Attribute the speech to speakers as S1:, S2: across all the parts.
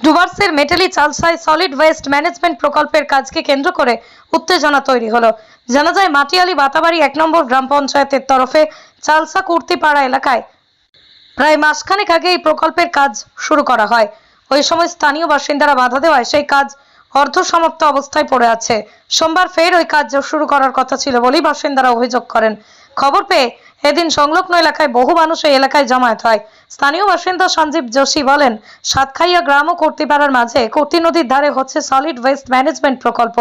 S1: ডুবার্সের মেটালি চালসায় solid waste management প্রকল্পের কাজকে কেন্দ্র করে উত্তেজনা তৈরি হলো। জানা যায়, মাটিয়ালি বাতাবাড়ি এক নম্বর গ্রাম পঞ্চায়েতের তরফে চালসা কুর্তিপাড়া এলাকায় প্রায় মাসখানেক আগে এই প্রকল্পের কাজ শুরু করা হয়। ওই সময় স্থানীয় বাসিন্দারা বাধা দেওয়ায় সেই কাজ অর্ধ সমাপ্ত অবস্থায় পড়ে আছে। সোমবার ফের ওই কাজ শুরু করার কথা ছিল বলেই বাসিন্দারা অভিযোগ করেন। খবর পেয়ে এদিন সংলগ্ন এলাকায় বহু মানুষ এই এলাকায় জমায়েত হয়। স্থানীয় বাসিন্দা সঞ্জীব যোশী বলেন, সাতখাইয়া গ্রাম ও কর্তিপাড়ার মাঝে কর্তি নদীর ধারে হচ্ছে সলিড ওয়েস্ট ম্যানেজমেন্ট প্রকল্প।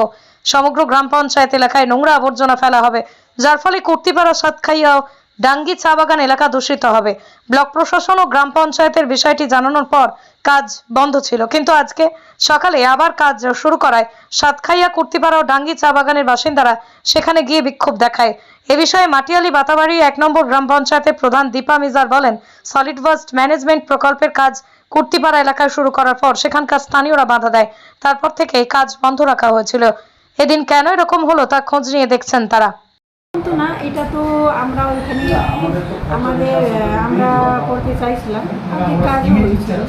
S1: সমগ্র গ্রাম পঞ্চায়েত এলাকায় নোংরা আবর্জনা ফেলা হবে, যার ফলে কর্তিপাড়া, সাতখাইয়া ডাঙ্গি চা বাগান এলাকা দূষিত হবে। ব্লক প্রশাসন ও গ্রাম পঞ্চায়েতের বিষয়টি জানানোর পর কাজ বন্ধ ছিল। কিন্তু আজকে সকালে আবার কাজ শুরু করায় সাতখাইয়া, কুর্তিপাড়া ও ডাঙ্গি চা বাগানের বাসিন্দারা সেখানে গিয়ে বিক্ষোভ দেখায়। এ বিষয়ে মাটিয়ালি বাতাবাড়ি এক নম্বর গ্রাম পঞ্চায়েতের প্রধান দীপা মিজার বলেন, সলিড ওয়েস্ট ম্যানেজমেন্ট প্রকল্পের কাজ কুর্তিপাড়া এলাকায় শুরু করার পর সেখানকার স্থানীয়রা বাধা দেয়। তারপর থেকে কাজ বন্ধ রাখা হয়েছিল। এদিন কেন এরকম হলো তা খোঁজ নিয়ে দেখছেন তারা।
S2: কিন্তু না এটা তো আমরা ওইখানে আমাদের আমরা করতে চাইছিলাম। কাজও হয়েছিল।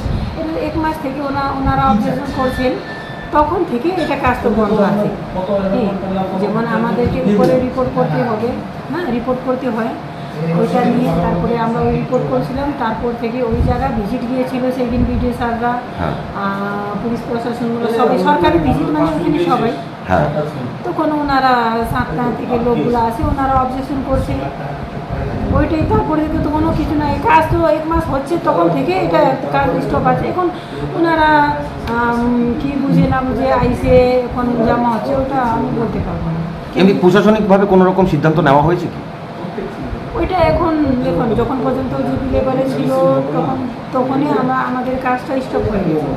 S2: এক মাস থেকে ওনা ওনারা অবজারভেশন করছেন তখন থেকে এটা কাজ তো বন্ধ আছে। হ্যাঁ, যেমন আমাদেরকে উপরে রিপোর্ট করতে হবে না রিপোর্ট করতে হয়। ওইটা নিয়ে তারপরে আমরা ওই রিপোর্ট করছিলাম তারপর থেকে ওই জায়গা ভিজিট গিয়েছিল সেই দিন বিডিও স্যাররা
S3: হ্যাঁ।
S2: পুলিশ প্রশাসনগুলো সবাই সরকারি ভিজিট মানে ওখানে সবাই।
S3: হ্যাঁ।
S2: তখন ওনারা সাতটা থেকে লোকগুলো আসে ওনারা অবজেকশন করছে। ওইটাই তারপরে থেকে তো কোনো কিছু নাই। কাজ তো এক মাস হচ্ছে তখন থেকে এটা কাজ স্টপ আছে। এখন ওনারা কি বুঝে না বুঝে আইসে এখন জমা হচ্ছে ওটা আমি বলতে পারব না।
S3: এমনি প্রশাসনিকভাবে কোনো রকম সিদ্ধান্ত নেওয়া হয়েছে কি?
S2: ওইটা এখন দেখুন যখন পর্যন্ত জিপি লেভেলে ছিল তখন তখনই আমরা আমাদের কাজটা স্টপ হয়ে গেছে।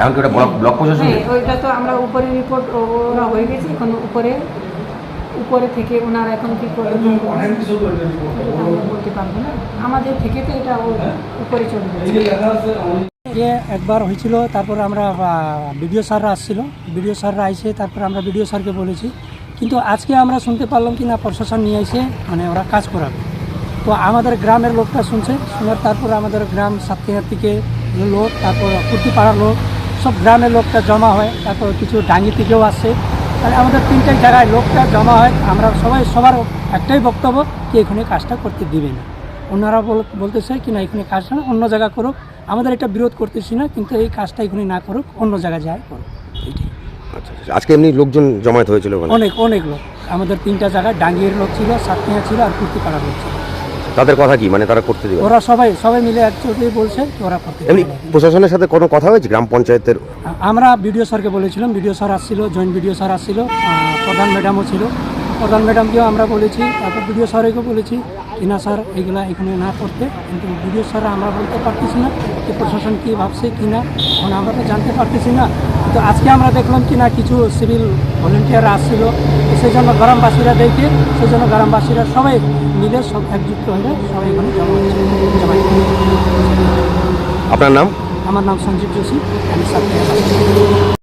S3: এমনকি ওটা ব্লক ব্লক প্রশাসন
S2: হ্যাঁ ওইটা তো আমরা উপরে রিপোর্ট ওরা হয়ে গেছে এখন উপরে উপরে থেকে ওনারা এখন কি করবে। বলতে পারব না। আমাদের থেকে তো এটা উপরে চলে যাচ্ছে
S4: যে একবার হয়েছিল তারপর আমরা বিডিও স্যাররা আসছিল। বিডিও স্যাররা আইসে তারপর আমরা বিডিও স্যারকে বলেছি। কিন্তু আজকে আমরা শুনতে পারলাম কি না প্রশাসন নিয়ে এসে মানে ওরা কাজ করাবে। তো আমাদের গ্রামের লোকটা শুনছে শোনার তারপর আমাদের গ্রাম সাতক্ষীরা থেকে লোক তারপর কুর্তিপাড়ার লোক সব গ্রামের লোকটা জমা হয় তারপর কিছু ডাঙ্গি থেকেও আসে। তাহলে আমাদের তিনটে জায়গায় লোকটা জমা হয় আমরা সবাই সবার একটাই বক্তব্য কি এখানে কাজটা করতে দিবে না। ওনারা বল- বলতেছে কি না এখানে কাজটা না অন্য জায়গা করুক। আমাদের এটা বিরোধ করতেছি না কিন্তু এই কাজটা এখানে না করুক অন্য জায়গায় যায় করুক। এইটাই।
S5: আচ্ছা আচ্ছা। আজকে এমনি লোকজন জমায়েত হয়েছিল
S4: অনেক অনেক লোক। আমাদের তিনটা জায়গায় ডাঙ্গির লোক ছিল সাতমিয়া ছিল আর কুর্তিপাড়ার লোক ছিল।
S5: তাদের কথা কি? মানে তারা করতে দেবে
S4: ওরা সবাই সবাই মিলে একসাথে বলছে ওরা করতে
S5: এমনি প্রশাসনের সাথে কোনো কথা হয়েছে? গ্রাম পঞ্চায়েতের
S4: আমরা বিডিও স্যারকে বলেছিলাম বিডিও স্যার আসছিল জয়েন্ট বিডিও স্যার আসছিল আহ, প্রধান ম্যাডামও ছিল। প্রধান ম্যাডামকেও আমরা বলেছি তারপর বিডিও স্যারকেও বলেছি কিনা স্যার এগুলা এখানে না করতে। কিন্তু বিডিও স্যার আমরা বলতে পারতেছি না। যে প্রশাসন কী ভাবছে কি না এখন আমরা তো জানতে পারতেছি না। তো আজকে আমরা দেখলাম কি না কিছু সিভিল ভলেন্টিয়ার আসছিল। সেই জন্য গ্রামবাসীরা দেখে সেই জন্য গ্রামবাসীরা সবাই মিলে সব একযুক্ত হয়ে সবাই এখানে জমা
S5: আপনার নাম?
S4: আমার নাম সঞ্জীব যোশী আমি